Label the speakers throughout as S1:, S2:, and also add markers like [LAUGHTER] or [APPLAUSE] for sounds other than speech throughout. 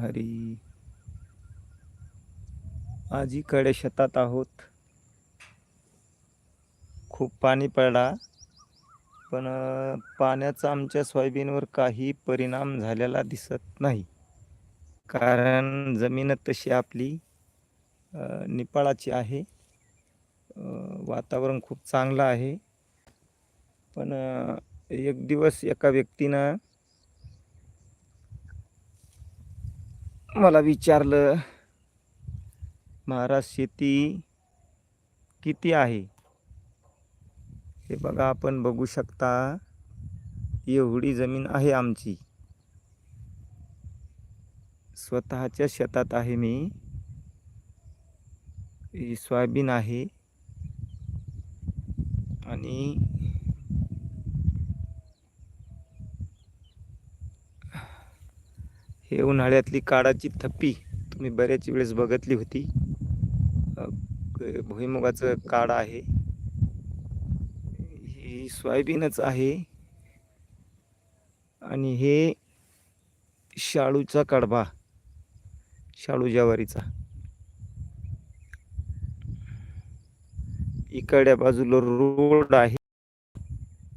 S1: हरी। आज इकडे शेतात आहोत. खूप पाणी पडला पण पाण्याचा आमच्या सोयाबीनवर काही परिणाम झालेला दिसत नाही. कारण जमीन तशी आपली निपाळाची आहे. वातावरण खूप चांगलं आहे. पण एक दिवस एका व्यक्तीनं मला विचारलं महाराज शेती किती आहे? हे बघा आपण बघू शकता एवढी जमीन आहे आमची. स्वतःच्या शेतात आहे मी. सोयाबीन आहे. आणि हे उन्हाळ्यातली काळाची थप्पी तुम्ही बऱ्याच वेळेस बघितली होती. भुईमुगाचं काढ आहे. ही सोयाबीनच आहे. आणि हे शाळूचा कडबा शाळू ज्वारीचा. इकडच्या बाजूला रोड आहे.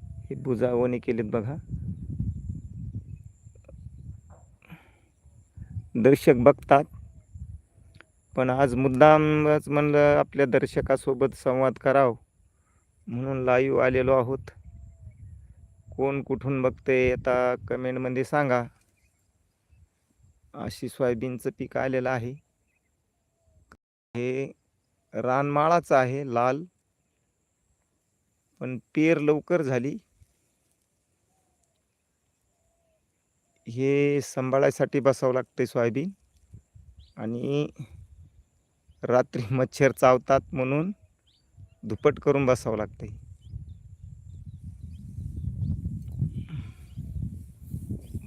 S1: हे बुजावणी केलेत बघा. दर्शक बघतात. पण आज मुद्दामच म्हणलं आपल्या दर्शकासोबत संवाद कराव. म्हणून लाईव्ह आलेलो आहोत. कोण कुठून बघते आता कमेंटमध्ये सांगा. अशी सोयाबीनचं पीक आलेलं आहे. हे रानमाळाचं आहे लाल. पण पेर लवकर झाली. हे सांभाळायसाठी बसावं लागते सोयाबीन. आणि रात्री मच्छर चावतात म्हणून दुपट करून बसावं लागते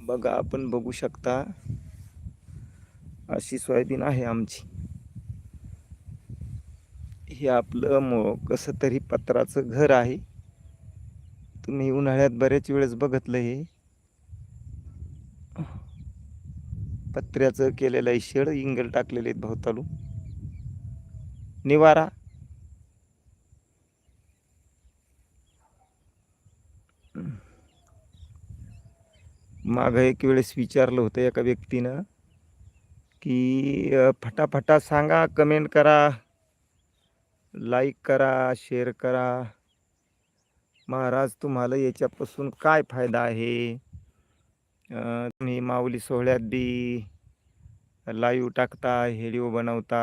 S1: बघा आपण बघू शकता अशी सोयाबीन आहे आमची. हे आपलं मो कसं तरी पत्राचं घर आहे. तुम्ही उन्हाळ्यात बऱ्याच वेळेस बघितलं हे. पत्र्याचं केलेलं आहे शेड इंगल टाकलेले आहेत भोवतालू निवारा. मागं एक वेळेस विचारलं होतं एका व्यक्तीनं की फटाफटा सांगा कमेंट करा लाईक करा शेअर करा. महाराज तुम्हाला याच्यापासून काय फायदा आहे? तुम्ही माऊली सोहळ्यात बी लाईव्ह टाकता हेडिओ बनवता.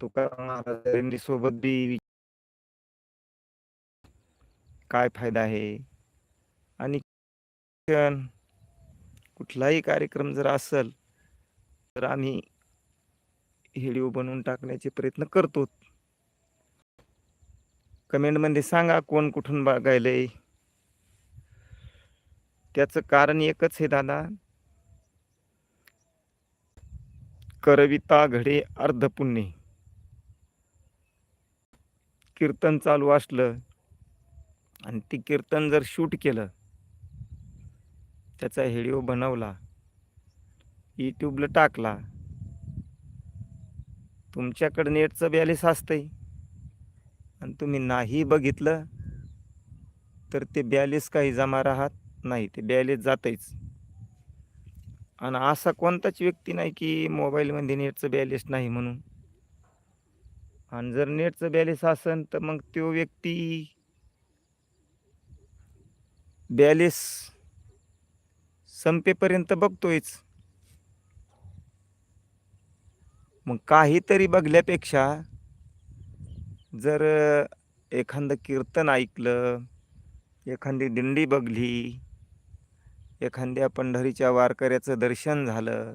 S1: तुकाराम सोबत बी काय फायदा आहे? आणि कुठलाही कार्यक्रम जर असेल तर आम्ही हेडिओ बनवून टाकण्याचे प्रयत्न करतो कमेंटमध्ये सांगा कोण कुठून बघायलंय? त्याचं कारण एकच आहे दादा. करविता घडे अर्धपुण्य कीर्तन चालू असलं आणि ती कीर्तन जर शूट केलं त्याचा व्हिडिओ बनवला यूट्यूबला टाकला तुमच्याकडे नेटचं बॅलेन्स असतंय. आणि तुम्ही नाही बघितलं तर ते बॅलेन्स काही जमा राहत नाही ते बॅलेन्स जातंच आणि असा कोणताच व्यक्ती नाही की मोबाईलमध्ये नेटचं बॅलेन्स नाही म्हणून. आणि जर नेटचं बॅलेन्स असेल तर मग तो व्यक्ती बॅलेन्स संपेपर्यंत बघतोयच. मग काहीतरी बघल्यापेक्षा जर एखादं कीर्तन ऐकलं एखादी दिंडी बघली एखाद्या पंढरीच्या वारकऱ्याचं दर्शन झालं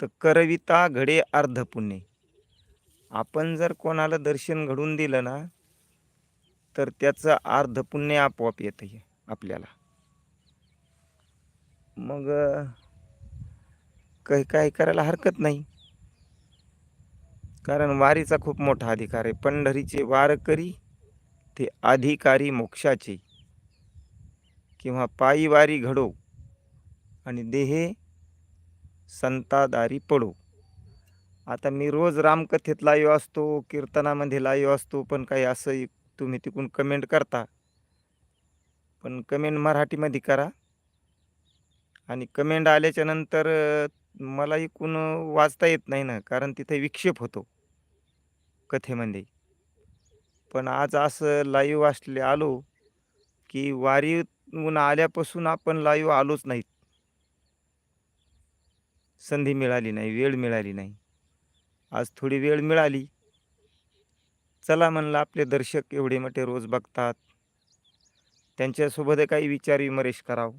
S1: तर करविता घडे अर्धपुण्य आपण जर कोणाला दर्शन घडून दिलं ना तर त्याचं अर्धपुण्य आपोआप येतं आपल्याला. मग काही काही करायला हरकत नाही. कारण वारीचा खूप मोठा अधिकार आहे. पंढरीचे वारकरी ते अधिकारी मोक्षाचे. किंवा पायी वारी घडो आणि देहे संतादारी पडो. आता मी रोज रामकथेत लाईव्ह असतो कीर्तनामध्ये लाईव्ह असतो पण काही असं तुम्ही तिकून कमेंट करता. पण कमेंट मराठीमध्ये करा. आणि कमेंट आल्याच्यानंतर मला इकून वाचता येत नाही ना कारण तिथे विक्षेप होतो कथेमध्ये. पण आज असं लाईव्ह असले आलो की वारीहून आल्यापासून आपण लाईव्ह आलोच नाहीत. संधी मिळाली नाही वेळ मिळाली नाही. आज थोडी वेळ मिळाली. चला म्हणलं आपले दर्शक एवढे मोठे रोज बघतात. त्यांच्यासोबत काही विचार विमर्श करावं.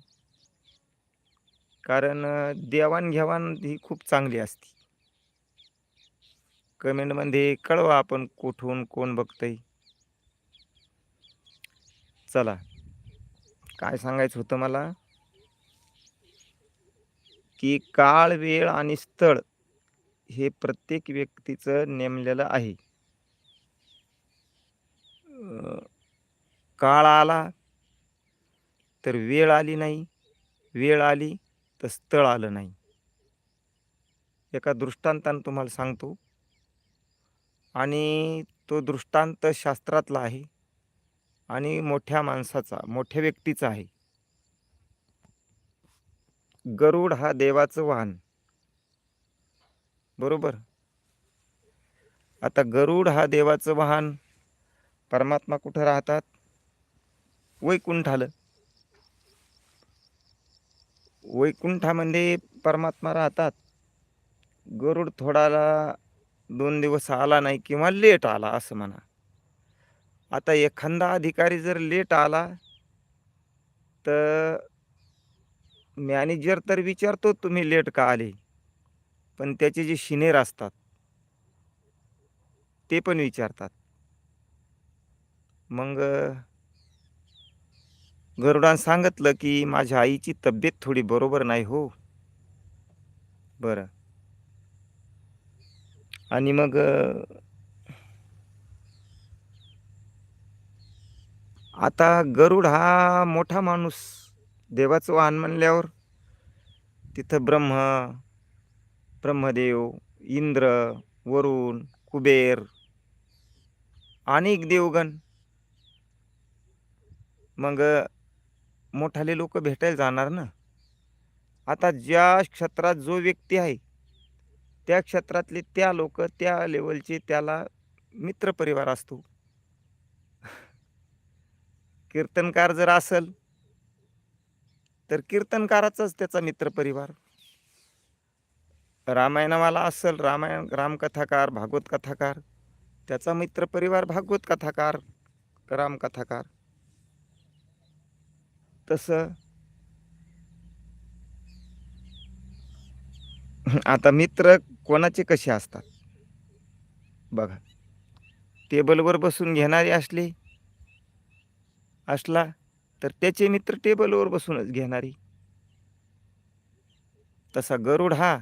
S1: कारण देवाणघेवाण ही खूप चांगली असते. कमेंटमध्ये कळवा आपण कुठून कोण बघतंय. चला. काय सांगायचं होतं मला? की काळ वेळ आणि स्थळ हे प्रत्येक व्यक्तीचं नेमलेलं आहे. काळ आला तर वेळ आली नाही वेळ आली तर स्थळ आलं नाही. एका दृष्टांतानं तुम्हाला सांगतो. आणि तो दृष्टांत शास्त्रातला आहे. आणि मोठ्या माणसाचा मोठ्या व्यक्तीचा आहे. गरुड हा देवाचं वाहन. बरोबर? आता गरुड हा देवाचं वाहन परमात्मा कुठं राहतात? वैकुंठालं. वैकुंठामध्ये परमात्मा राहतात. गरुड थोडाला दोन दिवस आला नाही किंवा लेट आला असं म्हणा. आता एखादा अधिकारी जर लेट आला तर मॅनेजर तर विचारतो तुम्ही लेट का आले? पण त्याचे जे शिनेर असतात ते पण विचारतात. मग गरुडान सांगितलं की माझ्या आईची तब्येत थोडी बरोबर नाही हो. बरं. आणि मग आता गरुड हा मोठा माणूस. देवाचं वाहन म्हणल्यावर तिथं ब्रह्म ब्रह्मदेव इंद्र वरुण कुबेर अनेक देवगण. मग मोठाले लोक भेटायला जाणार ना? आता ज्या क्षेत्रात जो व्यक्ती आहे त्या क्षेत्रातले त्या लोक त्या लेवलचे त्याला मित्रपरिवार असतो. कीर्तनकार जर असल तर कीर्तनकाराचाच त्याचा मित्रपरिवार. रामायणवाला असल रामायण रामकथाकार भागवत कथाकार त्याचा मित्रपरिवार भागवत कथाकार रामकथाकार. तसं आता मित्र कोणाचे कसे असतात? बघा. टेबलवर बसून घेणारे असले असला तर त्याचे मित्र टेबलवर बसूनच घेणारे. तसा गरुड हा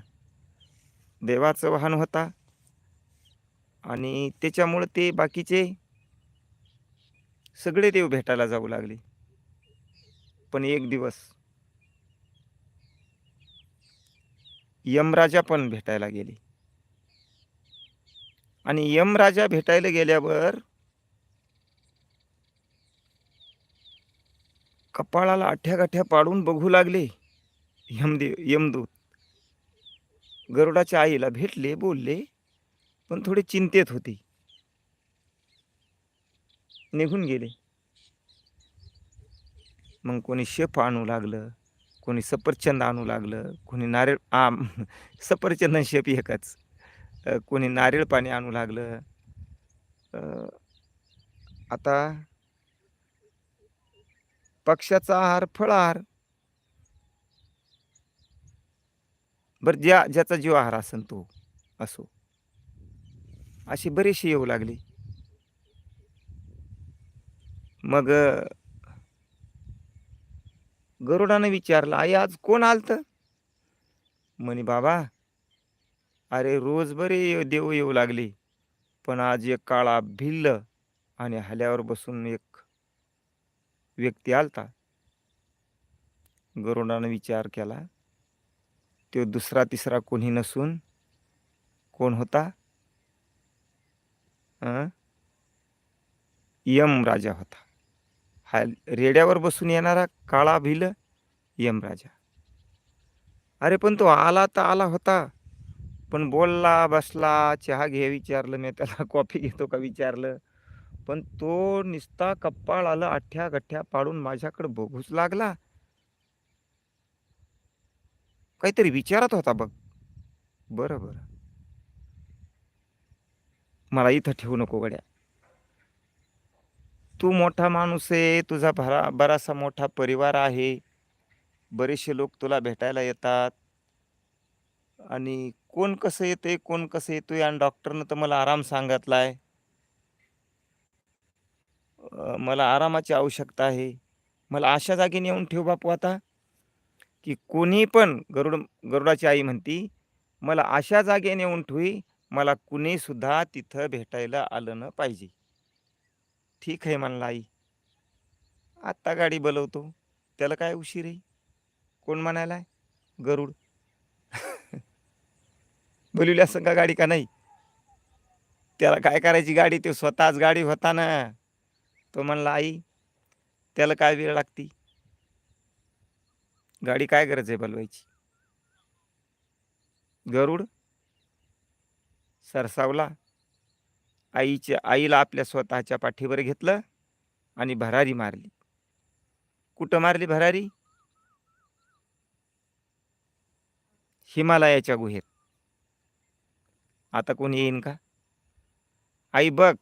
S1: देवाचं वाहन होता आणि त्याच्यामुळं ते बाकीचे सगळे देव भेटायला जाऊ लागले. पण एक दिवस यमराजा पण भेटायला गेले. आणि यमराजा भेटायला गेल्यावर कपाळाला आठ्या गाठ्या पाडून बघू लागले. यमदेव यमदूत. गरुडाच्या आईला भेटले बोलले पण थोडे चिंतेत होते. निघून गेले. मग कोणी शेफ आणू लागलं कोणी सफरचंद आणू लागलं कोणी नारळ आम [LAUGHS] सफरचंद शेप एकच. कोणी नारळ पाणी आणू लागलं. आता पक्ष्याचा आहार फळाहार. बरं ज्या ज्याचा जीव आहार असेल तो असो. अशी बरीचशी येऊ लागली. मग गरुडानं विचारलं आई आज कोण आलत? म्हणे बाबा अरे रोज बरे देव येऊ लागले पण आज एक काळा भिल्ल आणि हल्यावर बसून एक व्यक्ती आलता. गरुडानं विचार केला. तो दुसरा तिसरा कोणी नसून कोण होता? यम राजा होता. हा रेड्यावर बसून येणारा काळा भिल यमराजा अरे पण तो आला तर आला होता. पण बोलला बसला चहा घे विचारलं मी त्याला कॉफी घेतो का विचारलं. पण तो निस्ता कप्पाळ आलं आठ्या गठ्ठ्या पाडून माझ्याकडे बघूच लागला. काहीतरी विचारत होता बघ. बरं बरं. मला इथं ठेवू नको गड्या. तू मोठा माणूस आहे तुझा भरा बरासा मोठा परिवार आहे. बरेचसे लोक तुला भेटायला येतात. आणि कोण कसं येते कोण कसं येतोय आणि डॉक्टरनं तर मला आराम सांगितलाय. मला आरामाची आवश्यकता आहे. मला अशा जागी नेऊन ठेव बापू आता. की कोणी पण गरुड गरुडाची आई म्हणती मला अशा जागे नेऊन ठेवी. मला कुणीसुद्धा तिथं भेटायला आलं न पाहिजे. ठीक आहे म्हणला आई. आत्ता गाडी बोलवतो. त्याला काय उशीर आहे? कोण म्हणायला गरुड. [LAUGHS] बोलवली असं का गाडी का नाही? त्याला काय करायची गाडी? ते स्वतःच गाडी होता ना. तो म्हणला आई त्याला काय वेळ लागती? गाडी काय गरज आहे बोलवायची? गरुड सरसावला आईच्या आईला आपल्या स्वतःच्या पाठीवर घेतलं आणि भरारी मारली. कुठं मारली भरारी? हिमालयाच्या गुहेत. आता कोणी येईन का? आई बघ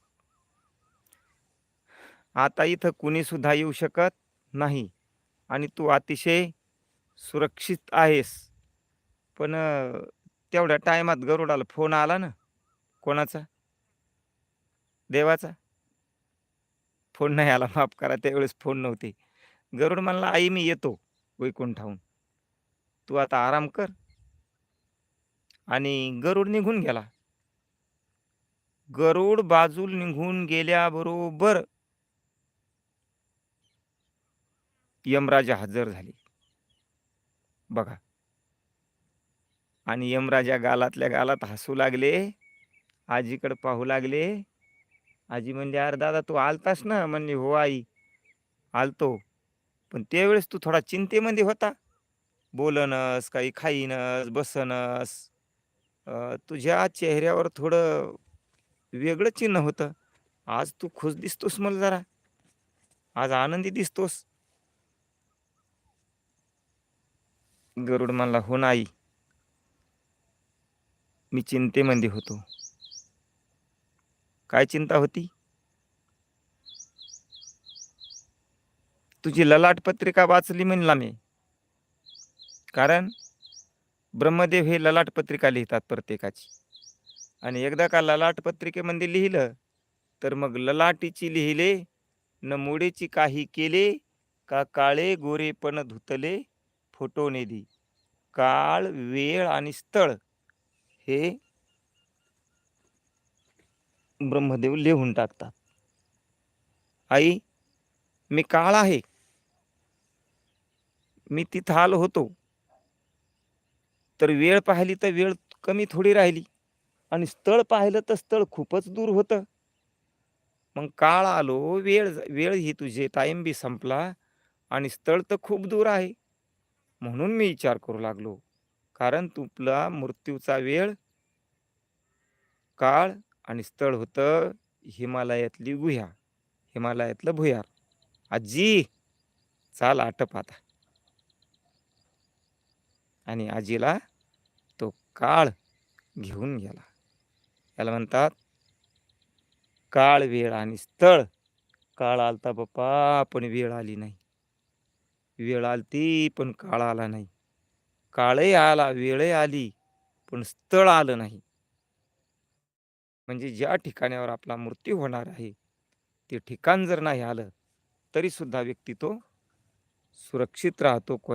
S1: आता इथं कुणीसुद्धा येऊ शकत नाही. आणि तू अतिशय सुरक्षित आहेस. पण तेवढ्या टायमात गरुडाला फोन आला ना? कोणाचा? देवाचा? फोन नाही आला. माफ करा त्यावेळेस फोन नव्हते. गरुड म्हणला आई मी येतो वैकुंठाहून. तू आता आराम कर. आणि गरुड निघून गेला. गरुड बाजूल निघून गेल्याबरोबर यमराजा हजर झाले. बघा. आणि यमराजा गालातल्या गालात हसू लागले. आजीकडे पाहू लागले. आजी म्हणली अरे दादा तू आलतास ना? म्हणली हो आई आलतो. पण त्यावेळेस तू थोडा चिंतेमध्ये होता. बोलनस काही खाईनस बसनस. तुझ्या चेहऱ्यावर थोडं वेगळं चिन्ह होतं. आज तू खुश दिसतोस मला जरा. आज आनंदी दिसतोस. गरुड म्हणला हो नाही मी चिंतेमध्ये होतो. काय चिंता होती? तुझी ललाट पत्रिका वाचली म्हणला मी. कारण ब्रह्मदेव हे ललाट पत्रिका लिहितात प्रत्येकाची. आणि एकदा का ललाट पत्रिकेमध्ये लिहिलं तर मग ललाटीची लिहिले न मोडेची काही केले का काळे गोरेपण धुतले फोटो नेदी काळ वेळ आणि स्थळ हे ब्रह्मदेव लिहून टाकतात. आई मी काळ आहे. मी तिथं आलो होतो. तर वेळ पाहिली तर वेळ कमी थोडी राहिली. आणि स्थळ पाहिलं तर स्थळ खूपच दूर होतं. मग काळ आलो वेळ वेळ ही तुझे टाईम बी संपला आणि स्थळ तर खूप दूर आहे. म्हणून मी विचार करू लागलो. कारण तुला मृत्यूचा वेळ काळ आणि स्थळ होतं हिमालयातली गुह्या हिमालयातलं भुयार. आजी चाल आटप आता. आणि आजीला तो काळ घेऊन गेला. याला म्हणतात काळ वेळ आणि स्थळ. काळ आलता बाप्पा पण वेळ आली नाही. वेळ आलती पण काळ आला नाही. काळही आला वेळही आली पण स्थळ आलं नाही. म्हणजे ज्या ठिकाणावर आपला मृत्यू होणार आहे ते ठिकाण जर नाही आलं तरी सुद्धा व्यक्ती तो सुरक्षित राहतो कोण